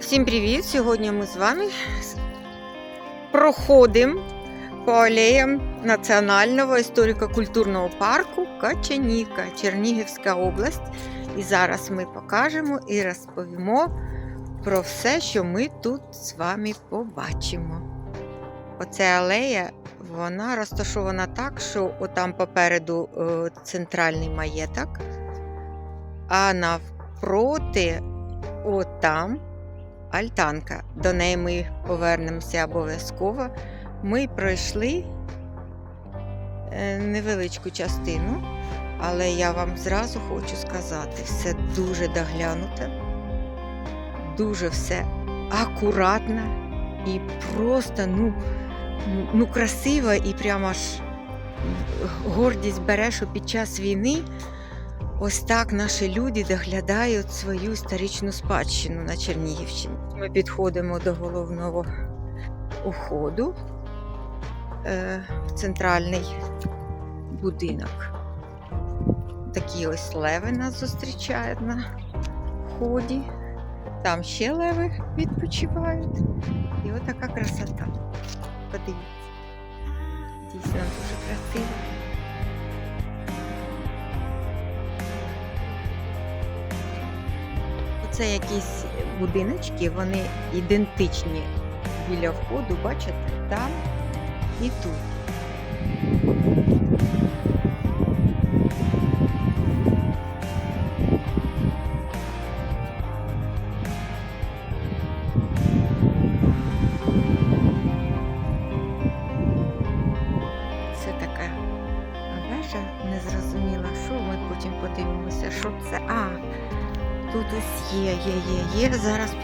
Всім привіт! Сьогодні ми з вами проходимо по алеям Національного історико-культурного парку Качаніка, Чернігівська область. І зараз ми покажемо і розповімо про все, що ми тут з вами побачимо. Оця алея вона розташована так, що отам попереду е, центральний маєток, а навпроти, отам альтанка. До неї ми повернемося обов'язково. Ми пройшли е, невеличку частину, але я вам зразу хочу сказати, все дуже доглянуте, дуже все акуратно і просто ну, ну, красиво і прямо аж гордість бере, що під час війни Ось так наші люди доглядають свою історичну спадщину на Чернігівщині. Ми підходимо до головного уходу е, в центральний будинок. Такі ось леви нас зустрічають на вході. Там ще леви відпочивають. І отака красота. Подивіться. Дійсно дуже красиво. Це якісь будиночки, вони ідентичні біля входу, бачите, там і тут.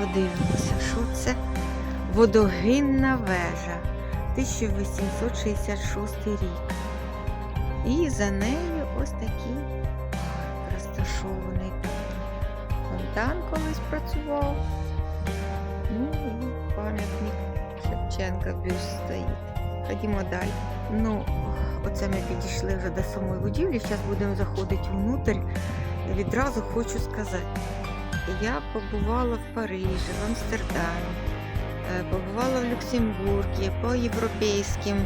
Подивимося, що це водогинна вежа 1866 рік. І за нею ось такий розташований фонтан колись працював. Ну і пам'ятник Шевченка бюст стоїть. Ходімо далі. Ну, оце ми підійшли вже до самої будівлі. Зараз будемо заходити внутрь. Відразу хочу сказати, я побувала в Парижі, в Амстердамі, е, побувала в Люксембургі, по європейським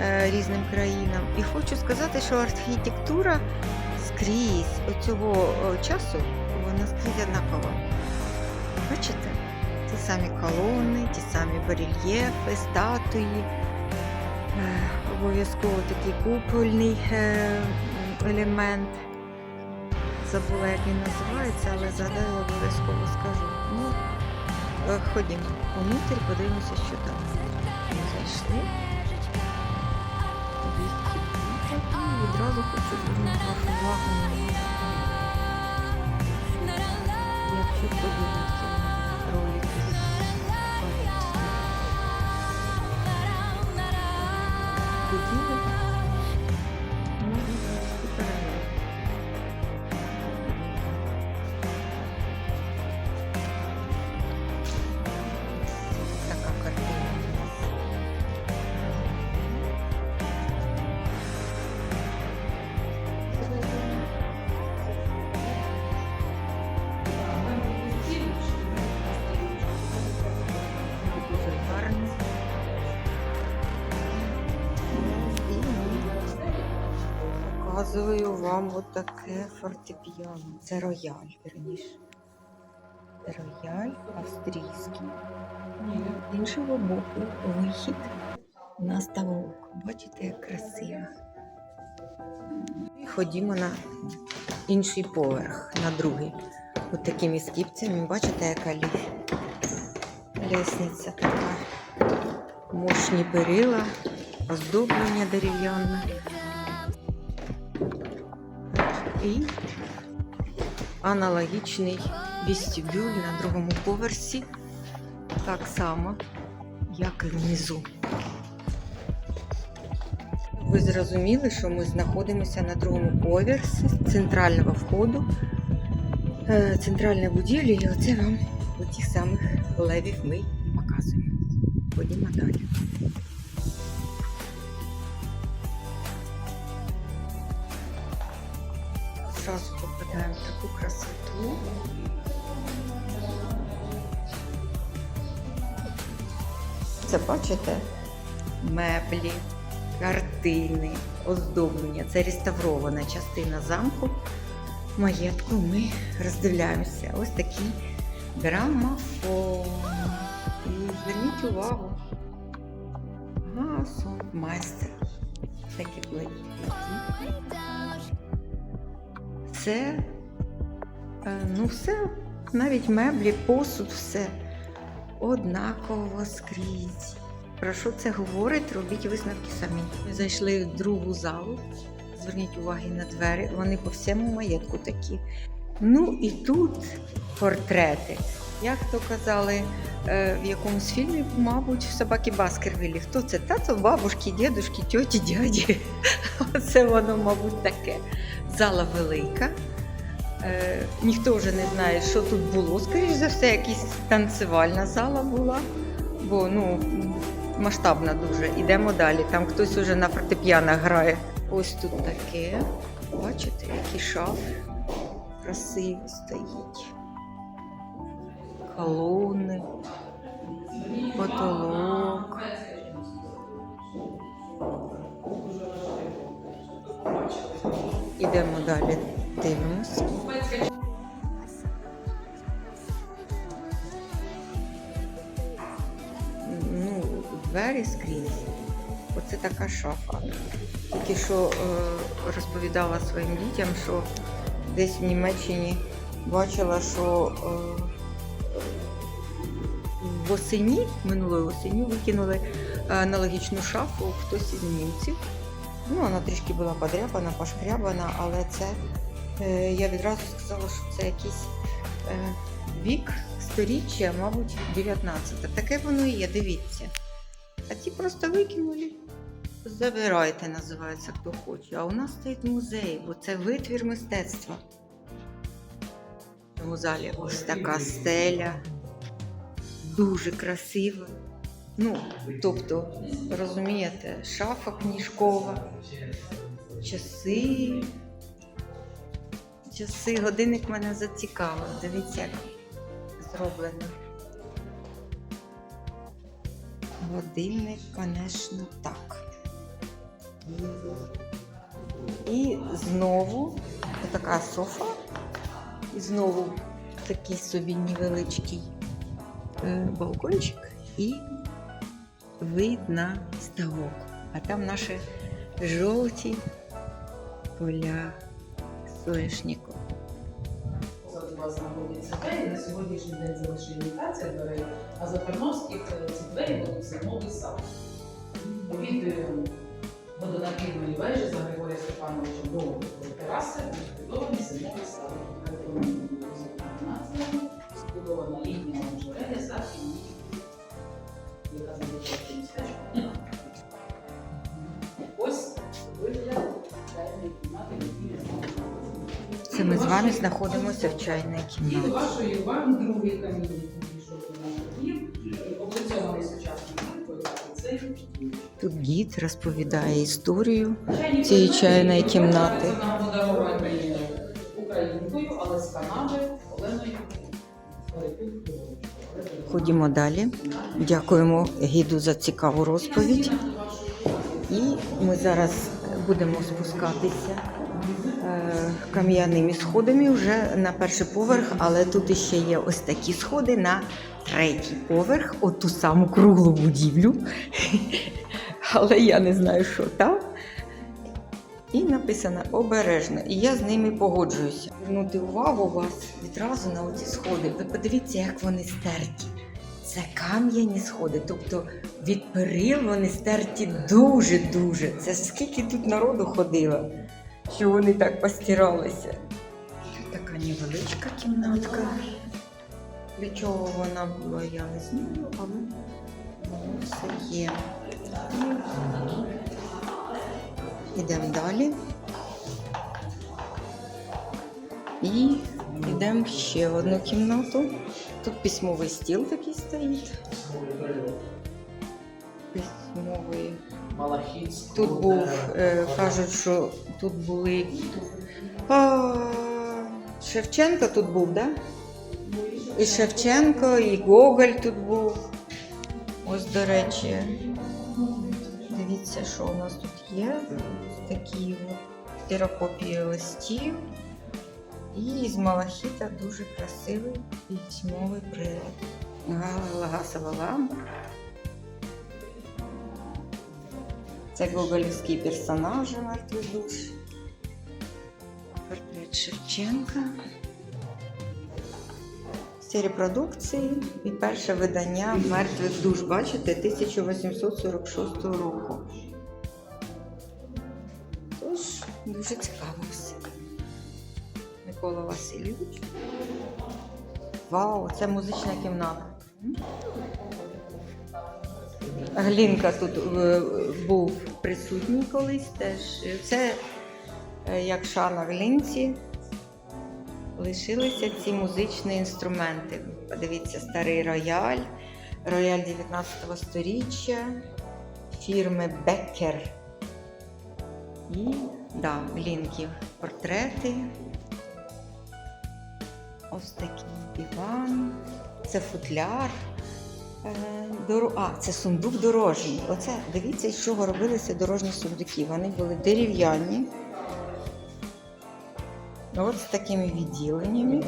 е, різним країнам. І хочу сказати, що архітектура скрізь оцього часу вона скрізь однакова. Бачите? Ті самі колони, ті самі барельєфи, статуї, е, обов'язково такий купольний елемент забула, як він називається, але згадаю, обов'язково скажу. Ну, е, ходімо внутрі, подивимося, що там. Ми зайшли. І. Відразу хочу звернути вашу увагу Якщо подивитися вам отаке фортепіано. Це рояль, верніше. Рояль австрійський. З іншого боку вихід на ставок. Бачите, як красиво. Ходімо на інший поверх, на другий. От такими скіпцями, бачите, яка лі- лісниця така. Мощні перила, оздоблення дерев'яне. І аналогічний вестибюль на другому поверсі так само, як і внизу. Ви зрозуміли, що ми знаходимося на другому поверсі центрального входу, е, центральної будівлі, і оце вам тих самих левів ми показуємо. Ходімо далі. Бачите? Меблі, картини, оздоблення. Це реставрована частина замку. Маєтку ми роздивляємося. Ось такий грамофон. І зверніть увагу. Гасу, майстер. Такі платі. Це, е, ну все, навіть меблі, посуд, все однаково скрізь. Про що це говорить, робіть висновки самі. Ми зайшли в другу залу. Зверніть увагу на двері, вони по всьому маєтку такі. Ну і тут портрети. Як то казали е, в якомусь фільмі, мабуть, в собаки Баскервілі. Хто це? Тато, бабушки, дідушки, тьоті, дяді. Оце воно, мабуть, таке. Зала велика. Е, ніхто вже не знає, що тут було. Скоріше за все, якась танцювальна зала була, бо ну, масштабна дуже. Ідемо далі. Там хтось уже на фортепіано грає. Ось тут таке. Бачите, які шафи красиві стоїть. Колони, потолок. Ідемо далі, дивимось. Двері скрізь. Оце така шафа. Тільки що е, розповідала своїм дітям, що десь в Німеччині бачила, що е, восені, минулої осені викинули е, аналогічну шафу хтось із німців. Ну, вона трішки була подряпана, пошкрябана, але це я відразу сказала, що це якийсь вік сторіччя, мабуть, 19. Таке воно і є, дивіться. А ті просто викинули. Забирайте, називається хто хоче. А у нас стоїть музей, бо це витвір мистецтва. В цьому залі ось така стеля. Дуже красива. Ну, тобто, розумієте, шафа книжкова, часи. Часи, годинник мене зацікавив. Дивіться, як зроблено. Годинник, звісно, так. І знову така софа. І знову такий собі невеличкий е, балкончик і вид на ставок. А там наші жовті поля соняшнику. Позаду вас знаходяться двері. На сьогоднішній день залишили імітація дверей, а за Тарновських е, ці двері будуть зимовий сад. Від водонапірної вежі за Григорія Степановича до тераси збудований зимовий сад. Ми з вами знаходимося в чайній кімнаті. вашої уваги другий камінь, облицьований сучасним Тут гід розповідає історію. Цієї чайної кімнати. нам подаровані українкою, але з Канади Оленою Ходімо далі. Дякуємо гіду за цікаву розповідь. І ми зараз будемо спускатися кам'яними сходами вже на перший поверх, але тут ще є ось такі сходи на третій поверх, от ту саму круглу будівлю. Але я не знаю, що там. І написано обережно. І я з ними погоджуюся. Звернути увагу вас відразу на оці сходи. Ви подивіться, як вони стерті. Це кам'яні сходи, тобто від перил вони стерті дуже-дуже. Це скільки тут народу ходило, що вони так постиралися. Така невеличка кімнатка. Для чого вона була, я не знаю, але все є. Ідемо далі. І йдемо ще в одну кімнату. Тут письмовий стіл такий стоїть. Письмовий. Тут був, е, кажуть, що тут були. А, Шевченко тут був, так? Да? І Шевченко, і Гоголь тут був. Ось, до речі, дивіться, що у нас тут є. Такі ксерокопії листів. І з малахіта дуже красивий пітьмовий прилад. Гала гасова лампа. Це гоголівські персонажі мертвий душ. Портрет Шевченка. Всі репродукції і перше видання мертвих душ, бачите, 1846 року. Тож, дуже цікаво все. Микола Васильович. Вау, це музична кімната. Глінка тут е, був присутній колись теж. Це е, як шана глінці. Лишилися ці музичні інструменти. Подивіться, старий рояль, рояль 19 століття фірми Беккер. І да, глінків портрети. Ось такий диван. Це футляр. Е, А, це сундук дорожній. Оце дивіться, з чого робилися дорожні сундуки. Вони були дерев'яні. От з такими відділеннями.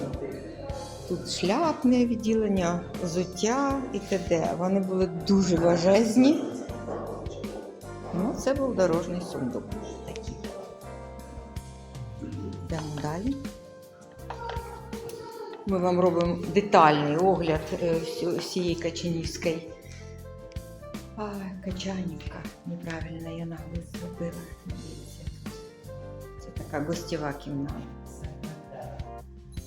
Тут шляпне відділення, взуття і т.д. Вони були дуже важезні. Ну, це був дорожній сундук такий. Йдемо далі. Ми вам робимо детальний огляд е, всієї Качанівської. А, Качанівка. Неправильно я наголос зробила. Дивіться. Це така гостєва кімната.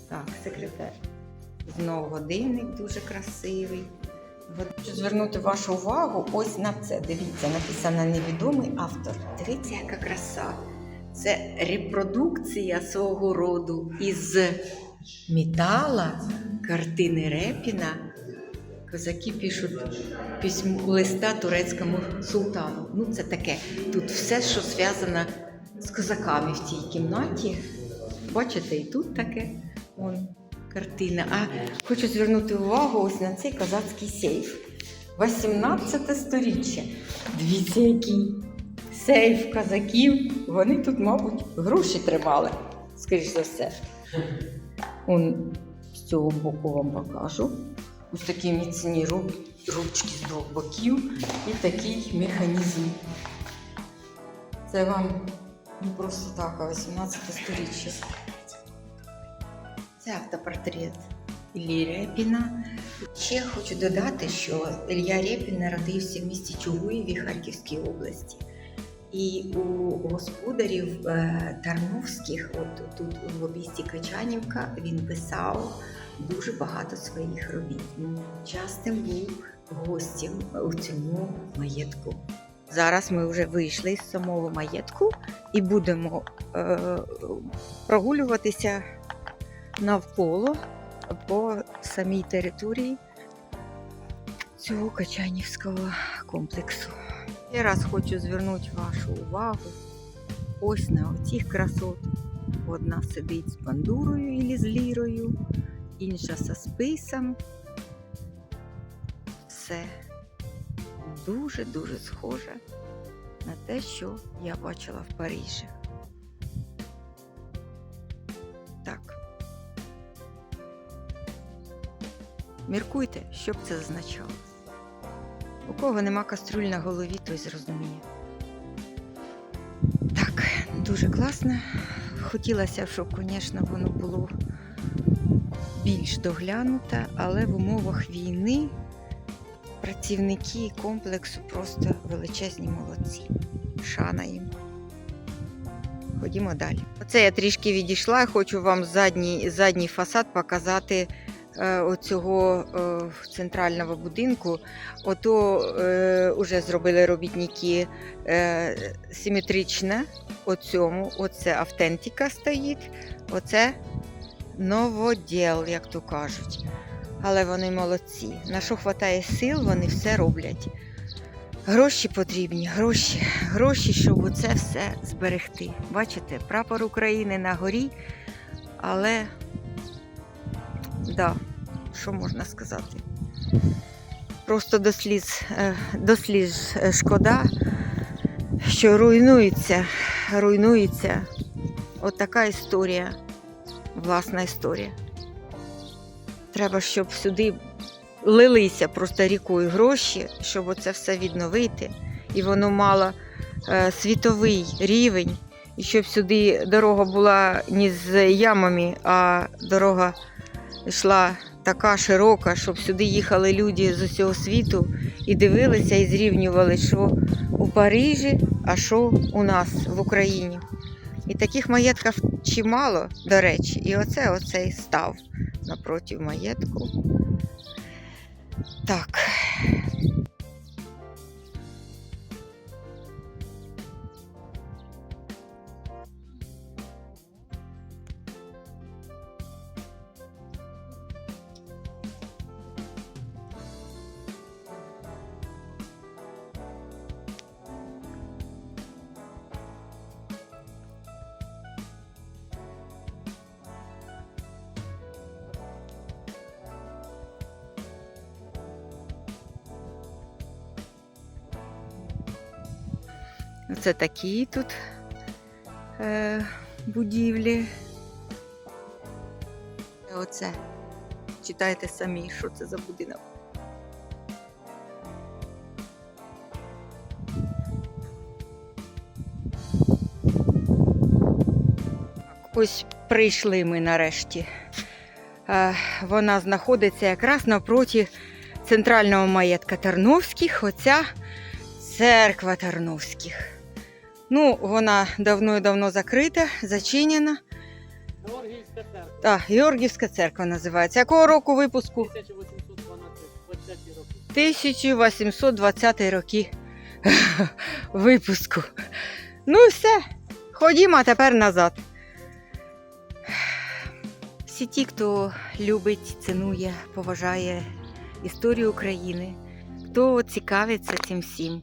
Так, секретар. Знову годинник дуже красивий. Хочу звернути вашу увагу ось на це. Дивіться, написано невідомий автор. Дивіться, яка краса. Це репродукція свого роду із метала картини Репіна. Козаки пишуть письмо листа турецькому султану. Ну, це таке. Тут все, що зв'язано з козаками в цій кімнаті. Бачите, і тут таке Вон, картина. А хочу звернути увагу ось на цей козацький сейф. 18 сторіччя. Дивіться, який сейф козаків. Вони тут, мабуть, гроші тримали, скоріш за все. Он з цього боку вам покажу. Ось такі міцні ручки з двох боків і такий механізм. Це вам не просто так, а 18 сторіччя. Це автопортрет Іллі Репіна. Ще хочу додати, що Ілля Репін народився в місті Чугуєві Харківській області. І у господарів е, Тарновських, от тут в обісті Качанівка, він писав дуже багато своїх робіт. Частим був гостем у цьому маєтку. Зараз ми вже вийшли з самого маєтку і будемо е, прогулюватися навколо по самій території цього Качанівського комплексу. Я раз хочу звернути вашу увагу ось на оцих красот. Одна сидить з бандурою і з лірою, інша зі списом. Все дуже-дуже схоже на те, що я бачила в Парижі. Так. Міркуйте, що б це означало. У кого нема каструль на голові, той зрозуміє. Так, дуже класно. Хотілося, щоб, звісно, воно було більш доглянуте, але в умовах війни працівники комплексу просто величезні молодці. Шана їм. Ходімо далі. Оце я трішки відійшла. Хочу вам задній, задній фасад показати оцього е, центрального будинку. Ото е, вже зробили робітники е, симетричне. Оцьому, оце автентика стоїть, оце новоділ, як то кажуть. Але вони молодці. На що вистачає сил, вони все роблять. Гроші потрібні, гроші, гроші, щоб оце все зберегти. Бачите, прапор України на горі, але да, що можна сказати? Просто до сліз, е, до сліз е, шкода, що руйнується, руйнується. От історія, власна історія. Треба, щоб сюди лилися просто рікою гроші, щоб оце все відновити. І воно мало е, світовий рівень, і щоб сюди дорога була не з ямами, а дорога йшла така широка, щоб сюди їхали люди з усього світу і дивилися і зрівнювали, що у Парижі, а що у нас в Україні. І таких маєтків чимало, до речі, і оце оцей став напроти маєтку. Так. Оце такі тут е, будівлі. Оце. Читайте самі, що це за будинок. Ось прийшли ми нарешті. Е, Вона знаходиться якраз навпроти центрального маєтка Тарновських. Оця церква Тарновських. Ну, вона давно і давно закрита, зачинена. Георгіївська церква, Так, Георгівська церква називається. Якого року випуску? 1812 роки. 1820 роки випуску. Ну і все. Ходімо тепер назад. Всі ті, хто любить, цінує, поважає історію України, хто цікавиться цим всім.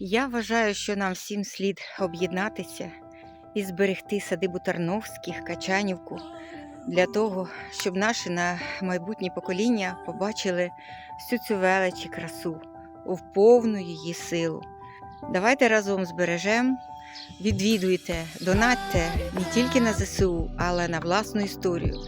Я вважаю, що нам всім слід об'єднатися і зберегти садибу Тарновських, Качанівку для того, щоб наші на майбутні покоління побачили всю цю велич і красу у повну її силу. Давайте разом збережемо, відвідуйте, донатьте не тільки на ЗСУ, але на власну історію,